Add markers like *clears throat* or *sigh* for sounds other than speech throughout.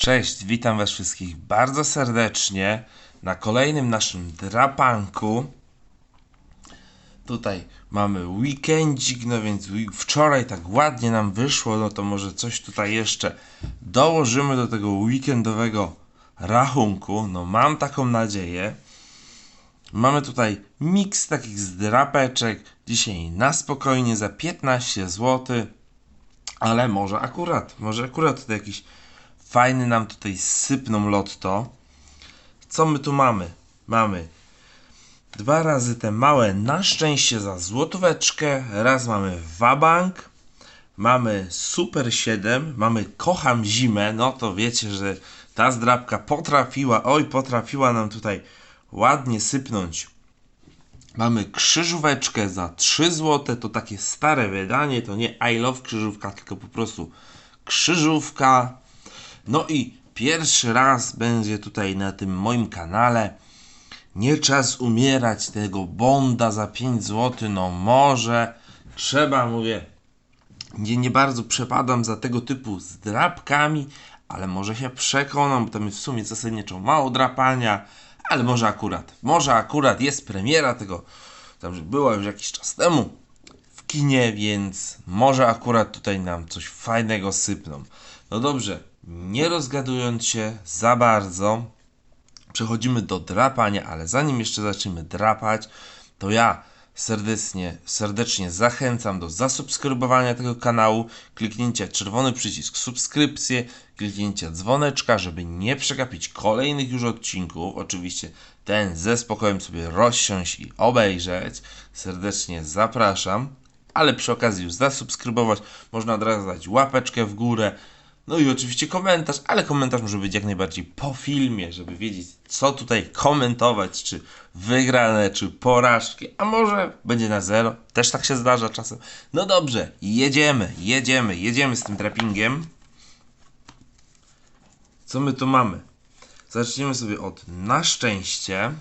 Cześć, witam Was wszystkich bardzo serdecznie na kolejnym naszym drapanku. Tutaj mamy weekendzik, no więc wi- wczoraj tak ładnie nam wyszło, no to może coś tutaj jeszcze dołożymy do tego weekendowego rachunku. No mam taką nadzieję. Mamy tutaj miks takich zdrapeczek. Dzisiaj na spokojnie za 15 zł. Ale może akurat, może akurat tutaj jakiś fajny nam tutaj sypną lotto. Co my tu mamy? Mamy dwa razy te małe na szczęście za złotóweczkę. Raz mamy wabank. Mamy Super 7, mamy Kocham Zimę, no to wiecie, że ta zdrabka potrafiła, oj potrafiła nam tutaj ładnie sypnąć Mamy krzyżóweczkę za 3 zł. To takie stare wydanie. To nie I love krzyżówka, tylko po prostu krzyżówka. No i pierwszy raz będzie tutaj na tym moim kanale. Nie czas umierać tego bonda za 5 zł. No może trzeba, mówię. Nie, nie bardzo przepadam za tego typu zdrapkami, ale może się przekonam, bo tam jest w sumie zasadniczo mało drapania, ale może akurat, może akurat jest premiera tego, tam że była już jakiś czas temu w kinie, więc może akurat tutaj nam coś fajnego sypną. No dobrze, nie rozgadując się za bardzo, przechodzimy do drapania, ale zanim jeszcze zaczniemy drapać, to ja serdecznie, serdecznie zachęcam do zasubskrybowania tego kanału, kliknięcia czerwony przycisk subskrypcję, kliknięcia dzwoneczka, żeby nie przegapić kolejnych już odcinków. Oczywiście ten ze spokojem sobie rozsiąść i obejrzeć. Serdecznie zapraszam. Ale przy okazji już zasubskrybować, można od razu dać łapeczkę w górę, no i oczywiście komentarz, ale komentarz może być jak najbardziej po filmie, żeby wiedzieć, co tutaj komentować, czy wygrane, czy porażki, a może będzie na zero. Też tak się zdarza czasem. No dobrze, jedziemy, jedziemy, jedziemy z tym trappingiem. Co my tu mamy? Zaczniemy sobie od na szczęście.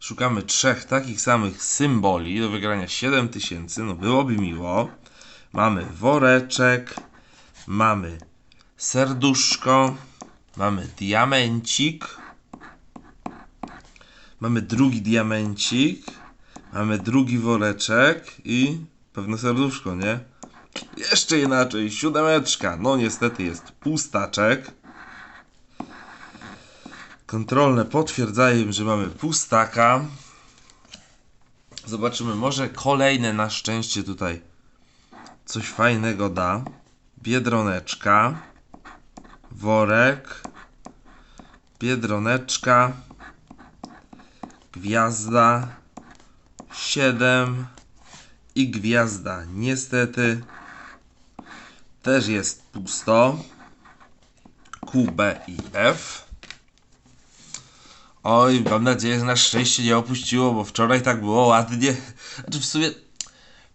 Szukamy trzech takich samych symboli do wygrania 7000, no byłoby miło. Mamy woreczek, mamy serduszko, mamy diamencik, mamy drugi diamencik, mamy drugi woreczek i pewne serduszko, nie? Jeszcze inaczej, siódemeczka. No niestety jest pustaczek. Kontrolne potwierdzają, że mamy pustaka. Zobaczymy, może kolejne na szczęście tutaj coś fajnego da. Biedroneczka, worek, biedroneczka, gwiazda, 7 i gwiazda. Niestety też jest pusto. Q, B i F. Oj, mam nadzieję, że na szczęście nie opuściło, bo wczoraj tak było ładnie. Znaczy w sumie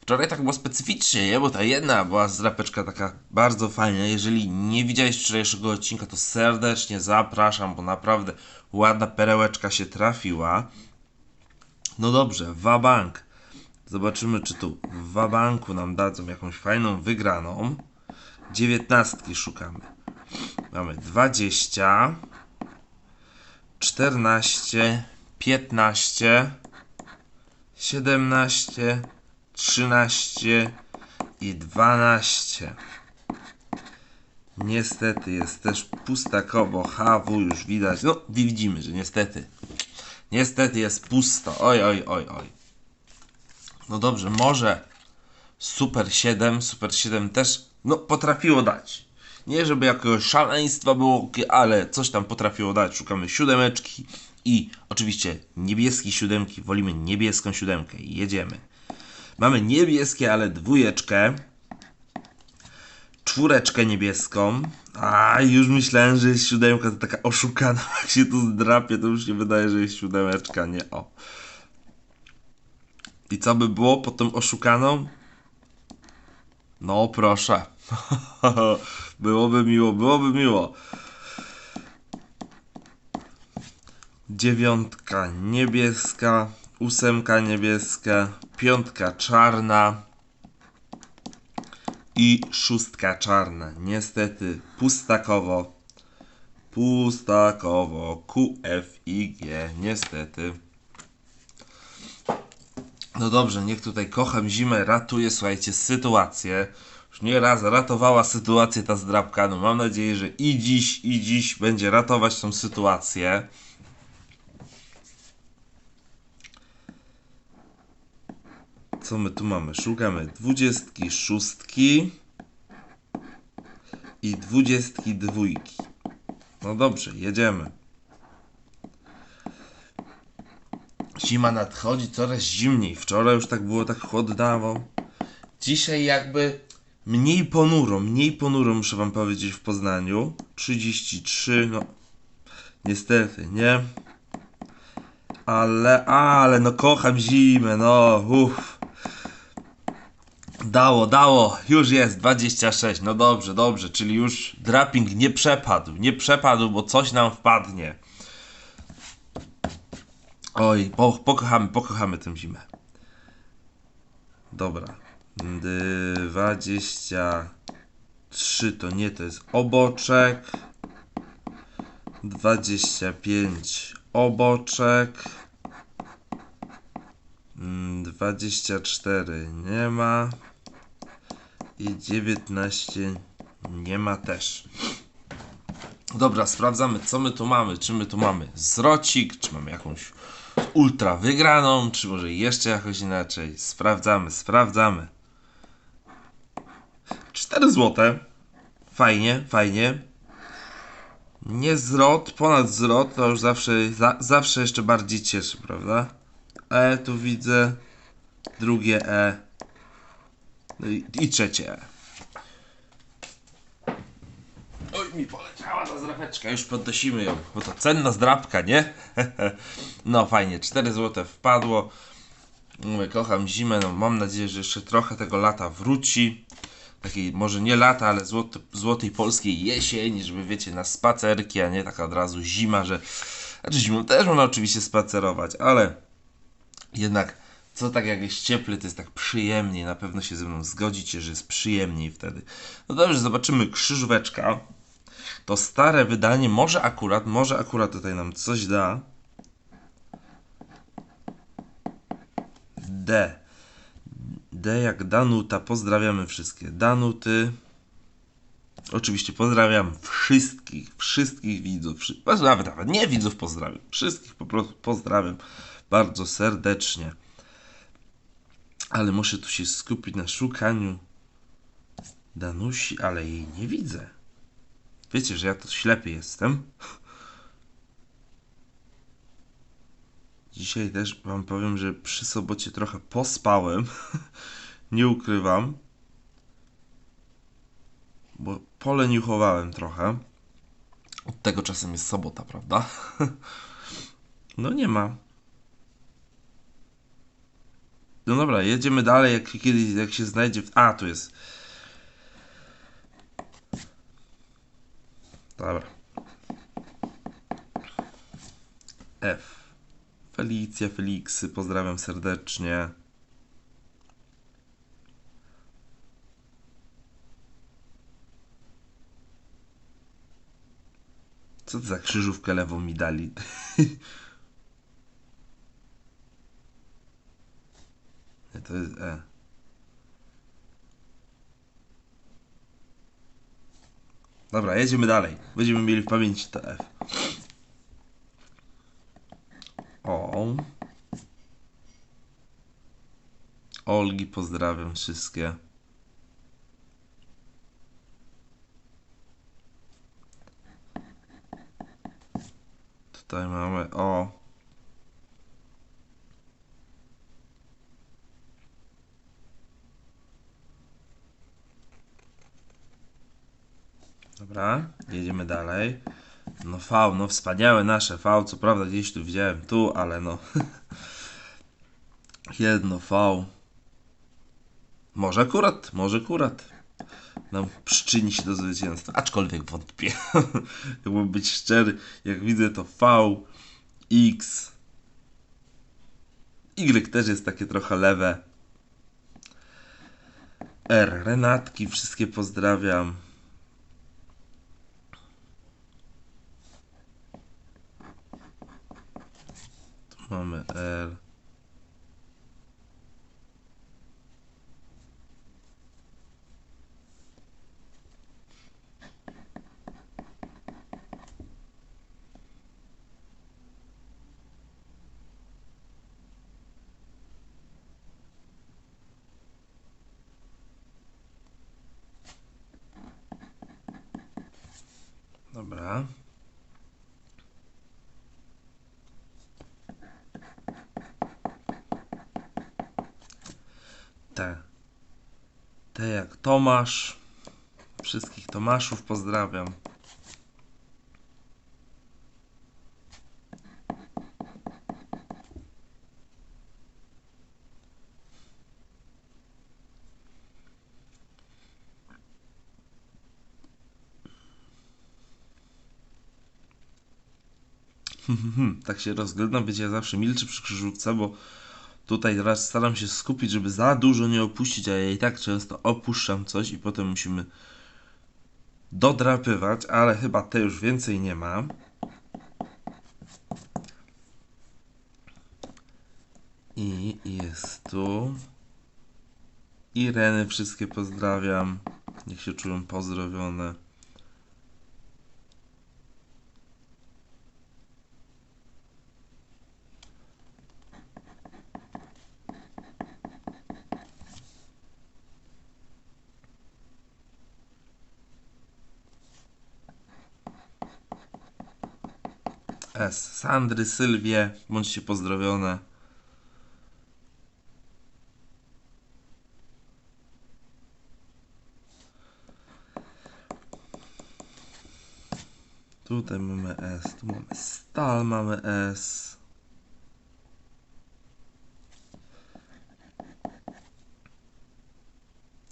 Wczoraj tak było specyficznie, nie? Bo ta jedna była zdrapeczka taka bardzo fajna. Jeżeli nie widziałeś wczorajszego odcinka, to serdecznie zapraszam, bo naprawdę ładna perełeczka się trafiła. No dobrze, Wabank. Zobaczymy, czy tu w Wabanku nam dadzą jakąś fajną wygraną. Dziewiętnastki szukamy. Mamy 20, 14, 15, 17, 13 i 12. Niestety jest też pustakowo HW już widać. No, widzimy, że niestety. Niestety jest pusto. Oj, oj, oj, oj. No dobrze, może Super 7, Super 7 też no potrafiło dać. Nie żeby jakiegoś szaleństwa było, ale coś tam potrafiło dać. Szukamy siódemeczki i oczywiście niebieskiej siódemki. Wolimy niebieską siódemkę jedziemy. Mamy niebieskie, ale dwójeczkę. Czwóreczkę niebieską. A już myślałem, że jest siódemka, to taka oszukana. *laughs* Jak się tu zdrapie, to już się wydaje, że jest siódemeczka. Nie, o. I co by było pod tą oszukaną? No proszę. *laughs* byłoby miło, byłoby miło. Dziewiątka niebieska, ósemka niebieska, piątka czarna, i szóstka czarna. Niestety pustakowo. Pustakowo. Q, F, I, G. Niestety. No dobrze, niech tutaj kocham zimę, ratuje, słuchajcie, sytuację. Już nie raz ratowała sytuację ta zdrabka. No mam nadzieję, że i dziś, i dziś będzie ratować tą sytuację. Co my tu mamy? Szukamy dwudziestki, szóstki i dwudziestki dwójki. No dobrze, jedziemy. Zima nadchodzi coraz zimniej. Wczoraj już tak było tak chłodnawo. Dzisiaj jakby mniej ponuro, mniej ponuro muszę wam powiedzieć w Poznaniu. 33, no niestety, nie? Ale, ale, no kocham zimę, no, uff. Dało, dało, już jest 26, no dobrze, dobrze, czyli już draping nie przepadł, nie przepadł, bo coś nam wpadnie. Oj, po, pokochamy, pokochamy tę zimę. Dobra. 23 to nie, to jest oboczek. 25 oboczek. Mm, 24 nie ma. I 19 nie ma też. Dobra, sprawdzamy co my tu mamy. Czy my tu mamy zwrocik, czy mamy jakąś ultra wygraną, czy może jeszcze jakoś inaczej. Sprawdzamy, sprawdzamy. 4 złote. Fajnie, fajnie. Nie zwrot, ponad zwrot, to już zawsze, za, zawsze jeszcze bardziej cieszy, prawda? E tu widzę, drugie E i, trzecie. Oj, mi poleciała ta zdrapeczka, już podnosimy ją, bo to cenna zdrapka, nie? no fajnie, 4 złote wpadło. Mówię, kocham zimę, no mam nadzieję, że jeszcze trochę tego lata wróci. Takiej, może nie lata, ale złoty, złotej polskiej jesieni, żeby wiecie, na spacerki, a nie taka od razu zima, że... Znaczy zimą też można oczywiście spacerować, ale jednak co tak jak jest cieplej, to jest tak przyjemniej. Na pewno się ze mną zgodzicie, że jest przyjemniej wtedy. No dobrze, zobaczymy krzyżóweczka. To stare wydanie może akurat, może akurat tutaj nam coś da. D. D jak Danuta. Pozdrawiamy wszystkie Danuty. Oczywiście pozdrawiam wszystkich, wszystkich widzów. Wszy nawet, nawet nie widzów pozdrawiam. Wszystkich po prostu pozdrawiam bardzo serdecznie. Ale muszę tu się skupić na szukaniu Danusi, ale jej nie widzę. Wiecie, że ja to ślepy jestem. Dzisiaj też wam powiem, że przy sobocie trochę pospałem. *laughs* nie ukrywam. Bo poleniuchowałem trochę. Od tego czasem jest sobota, prawda? *laughs* no nie ma. No dobra, jedziemy dalej, jak kiedyś, jak się znajdzie. W... A, tu jest. Dobra. F. Felicja, Feliksy, pozdrawiam serdecznie. Co to za krzyżówkę lewą mi dali? *laughs* Nie, to jest E. Dobra, jedziemy dalej. Będziemy mieli w pamięci to F. O. Olgi pozdrawiam wszystkie. Tutaj mamy o. Dobra, jedziemy dalej. No V, no wspaniałe nasze V, co prawda gdzieś tu widziałem tu, ale no *laughs* jedno V. Może akurat, może akurat nam przyczyni się do zwycięstwa, aczkolwiek wątpię. *laughs* Jakbym być szczery, jak widzę to V, X, Y też jest takie trochę lewe. R. Renatki, wszystkie pozdrawiam. Tu mamy R. Dobra. Tomasz. Wszystkich Tomaszów pozdrawiam. *laughs* tak się rozglądam, wiecie, ja zawsze milczę przy krzyżówce, bo tutaj teraz staram się skupić, żeby za dużo nie opuścić, a ja i tak często opuszczam coś i potem musimy dodrapywać, ale chyba te już więcej nie ma. I jest tu. Ireny wszystkie pozdrawiam. Niech się czują pozdrowione. S. Sandry, Sylwie, bądźcie pozdrowione. Tutaj mamy S, tu mamy stal, mamy S.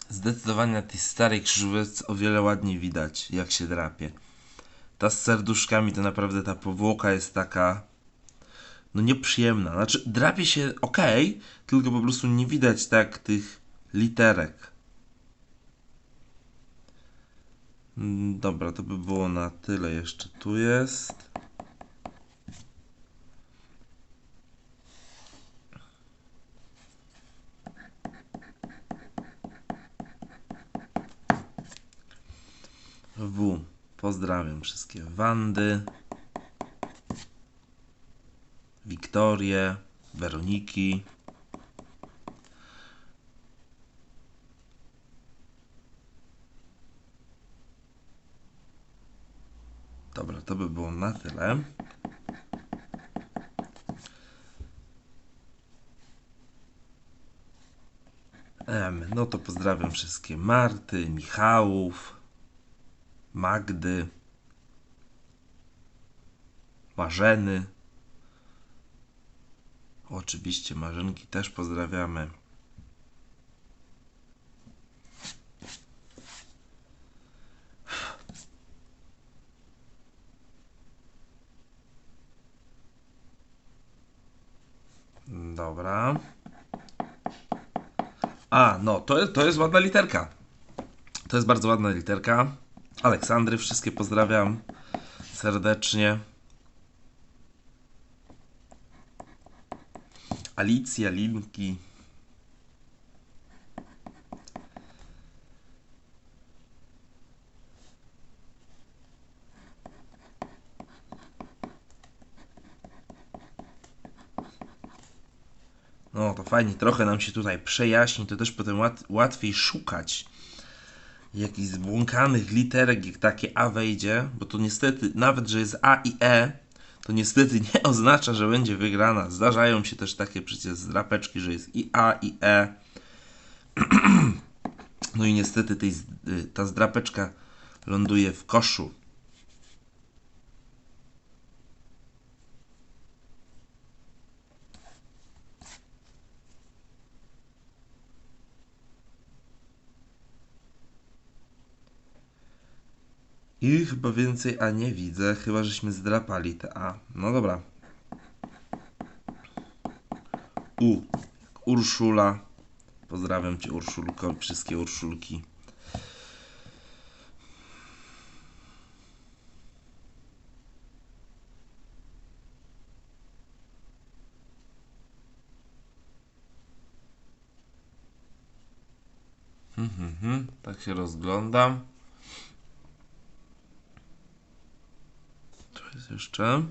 Zdecydowanie na tej starej krzyżówce o wiele ładniej widać, jak się drapie. Ta z serduszkami to naprawdę ta powłoka jest taka no nieprzyjemna. Znaczy drapie się ok, tylko po prostu nie widać tak tych literek. Mm, Dobra, to by było na tyle. Jeszcze tu jest. W. Pozdrawiam wszystkie Wandy, Wiktorię, Weroniki. Dobra, to by było na tyle. No to pozdrawiam wszystkie Marty, Michałów, Magdy, Marzeny. Oczywiście Marzenki też pozdrawiamy. Dobra. A, no, to to jest ładna literka. To jest bardzo ładna literka. Aleksandry, wszystkie pozdrawiam serdecznie. Alicja, Linki. No to fajnie, trochę nam się tutaj przejaśni, to też potem łat, łatwiej szukać jakichś zbłąkanych literek, jak takie A wejdzie, bo to niestety, nawet że jest A i E, to niestety nie *laughs* oznacza, że będzie wygrana. Zdarzają się też takie przecież zdrapeczki, że jest i A i E. *clears throat* No i niestety tej, y, ta zdrapeczka ląduje w koszu. I chyba więcej A nie widzę, chyba żeśmy zdrapali te A. No dobra. U. Urszula. Pozdrawiam Cię Urszulko, wszystkie Urszulki. Mhm, mhm, tak się rozglądam. Jeszcze.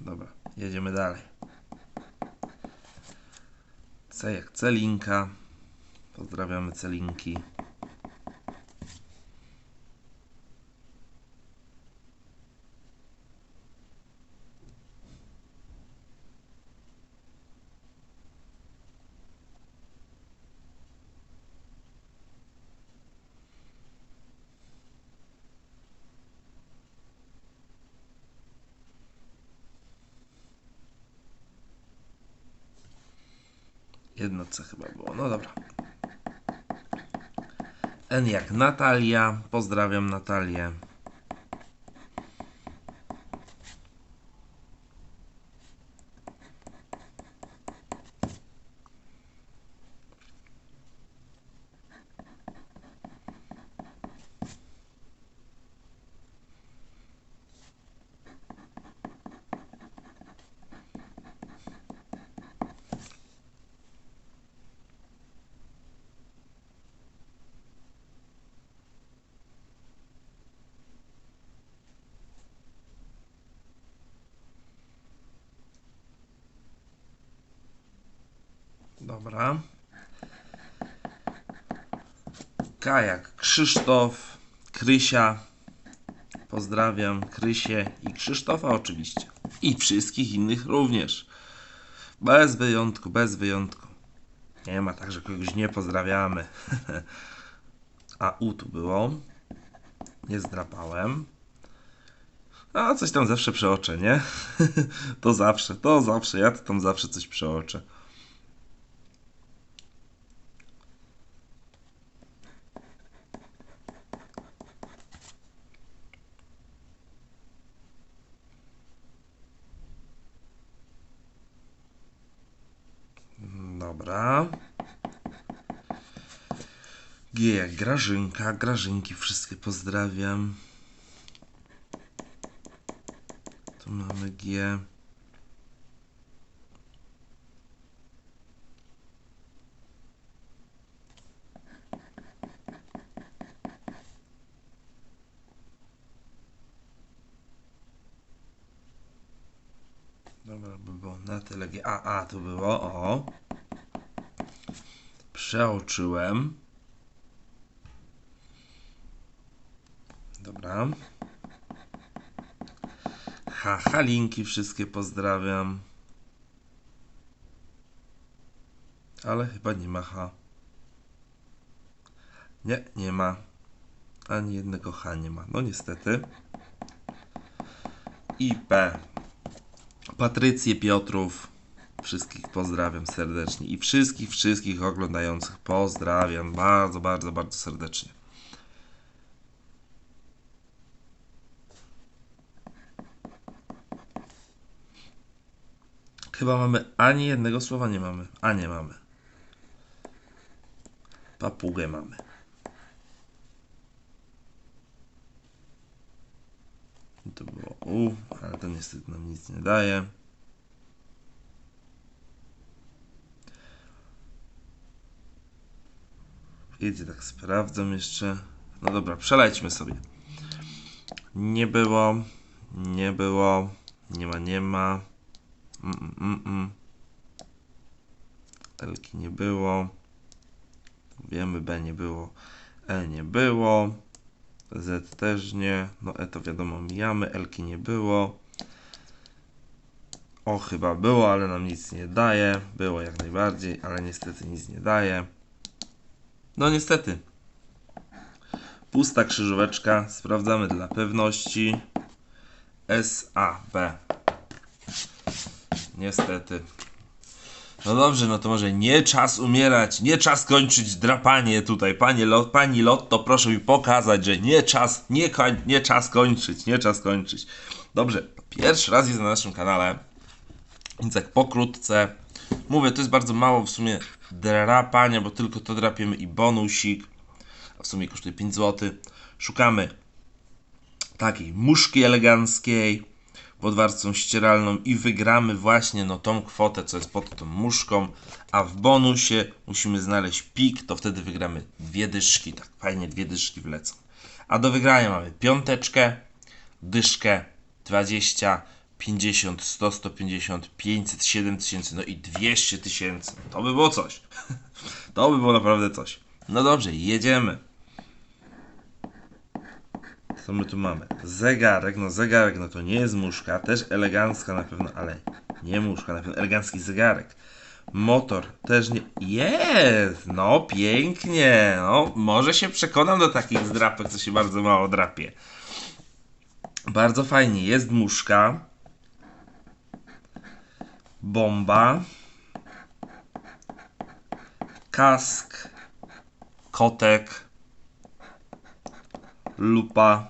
Dobra, jedziemy dalej. C jak Celinka. Pozdrawiamy Celinki. Jedno C chyba było. No dobra. N jak Natalia. Pozdrawiam Natalię. Dobra. K jak Krzysztof, Krysia. Pozdrawiam Krysię i Krzysztofa oczywiście. I wszystkich innych również. Bez wyjątku, bez wyjątku. Nie ma tak, że kogoś nie pozdrawiamy. *laughs* A U tu było. Nie zdrapałem. A coś tam zawsze przeoczę, nie? *laughs* to zawsze, to zawsze. Ja to tam zawsze coś przeoczę. Dobra. G jak Grażynka. Grażynki wszystkie pozdrawiam. Tu mamy G. Dobra, by było na tyle. A, A tu było, o. Przeoczyłem. Dobra. Ha, Halinki wszystkie pozdrawiam. Ale chyba nie ma H. Nie, nie ma. Ani jednego H nie ma. No niestety. I P. Patrycję Piotrów. Wszystkich pozdrawiam serdecznie. I wszystkich, wszystkich oglądających pozdrawiam bardzo, bardzo, bardzo serdecznie. Chyba mamy ani jednego słowa nie mamy. A nie mamy. Papugę mamy. To było U, ale to niestety nam nic nie daje. Jedzie tak sprawdzam jeszcze. No dobra, przelećmy sobie. Nie było, nie było, nie ma, nie ma. Mm, mm, mm, mm. Elki nie było. Wiemy, B nie było. E nie było. Z też nie. No E to wiadomo mijamy. Elki nie było. O chyba było, ale nam nic nie daje. Było jak najbardziej, ale niestety nic nie daje. No niestety. Pusta krzyżóweczka. Sprawdzamy dla pewności. S, A, B. Niestety. No dobrze, no to może nie czas umierać, nie czas kończyć drapanie tutaj. Panie Lot, pani Lotto, proszę mi pokazać, że nie czas, nie, koń, nie czas kończyć, nie czas kończyć. Dobrze, pierwszy raz jest na naszym kanale, więc jak pokrótce. Mówię, to jest bardzo mało w sumie drapania, bo tylko to drapiemy i bonusik, a w sumie kosztuje 5 zł. Szukamy takiej muszki eleganckiej pod warstwą ścieralną i wygramy właśnie no tą kwotę, co jest pod tą muszką, a w bonusie musimy znaleźć pik, to wtedy wygramy dwie dyszki, tak fajnie dwie dyszki wlecą. A do wygrania mamy piąteczkę, dyszkę, 20, 50, 100, 150, 500, 7 tysięcy, no i 200 tysięcy. To by było coś. *laughs* To by było naprawdę coś. No dobrze, jedziemy. Co my tu mamy? Zegarek, no zegarek, no to nie jest muszka, też elegancka na pewno, ale nie muszka, na pewno elegancki zegarek. Motor też nie. Jest! No pięknie! No, może się przekonam do takich zdrapek, co się bardzo mało drapie. Bardzo fajnie. Jest muszka. Bomba. Kask. Kotek. Lupa.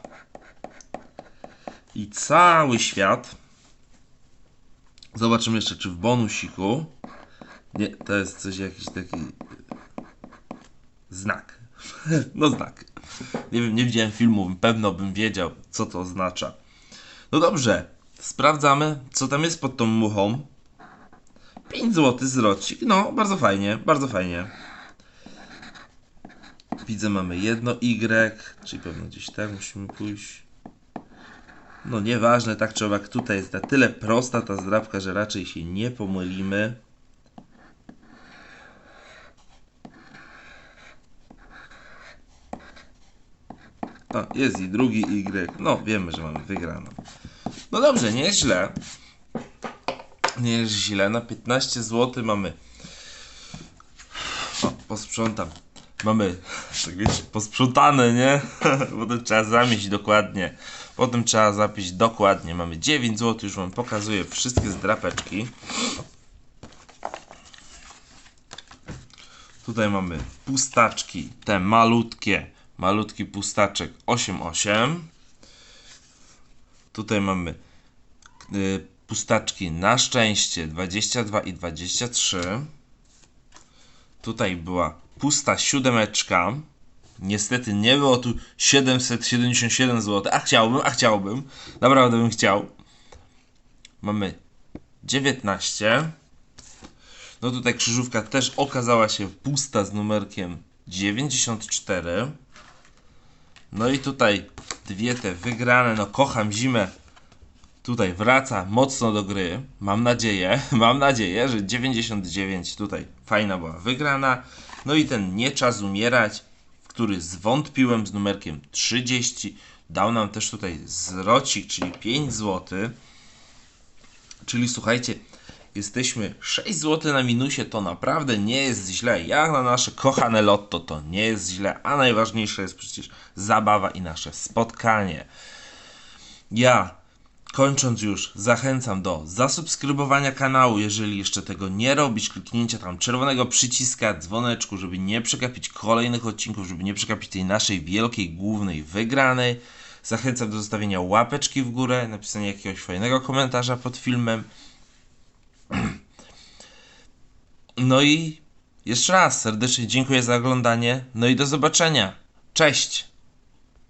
I cały świat. Zobaczymy jeszcze, czy w bonusiku. Nie, to jest coś jakiś taki. Znak. *laughs* No znak. Nie wiem, nie widziałem filmu, pewno bym wiedział, co to oznacza. No dobrze, sprawdzamy, co tam jest pod tą muchą. 5 zł zwrocik. No, bardzo fajnie, bardzo fajnie. Widzę, mamy jedno Y, czyli pewno gdzieś tak musimy pójść. No nieważne, tak czy owak, tutaj jest na tyle prosta ta zdrabka, że raczej się nie pomylimy. O, jest i drugi Y. No, wiemy, że mamy wygraną. No dobrze, nie jest źle. Nie jest źle. Na 15 zł mamy. O, posprzątam. Mamy, tak wiecie, posprzątane, nie? *laughs* Potem trzeba zamieść dokładnie. Potem trzeba zapić dokładnie. Mamy 9 zł, już wam pokazuję wszystkie zdrapeczki. Tutaj mamy pustaczki, te malutkie, malutki pustaczek 8,8. Tutaj mamy y, pustaczki na szczęście 22 i 23. Tutaj była pusta siódemeczka. Niestety nie było tu 777 zł. A chciałbym, a chciałbym. Naprawdę bym chciał. Mamy 19. No tutaj krzyżówka też okazała się pusta z numerkiem 94. No i tutaj dwie te wygrane. No kocham zimę. Tutaj wraca mocno do gry. Mam nadzieję, *laughs* mam nadzieję, że 99 tutaj fajna była wygrana. No i ten nie czas umierać, w który zwątpiłem z numerkiem 30. Dał nam też tutaj zwrocik, czyli 5 zł. Czyli słuchajcie, jesteśmy 6 zł na minusie, to naprawdę nie jest źle. Jak na nasze kochane lotto, to nie jest źle, a najważniejsze jest przecież zabawa i nasze spotkanie. Ja Kończąc już, zachęcam do zasubskrybowania kanału, jeżeli jeszcze tego nie robisz, kliknięcia tam czerwonego przyciska, dzwoneczku, żeby nie przegapić kolejnych odcinków, żeby nie przegapić tej naszej wielkiej, głównej wygranej. Zachęcam do zostawienia łapeczki w górę, napisania jakiegoś fajnego komentarza pod filmem. *clears throat* No i jeszcze raz serdecznie dziękuję za oglądanie. No i do zobaczenia. Cześć!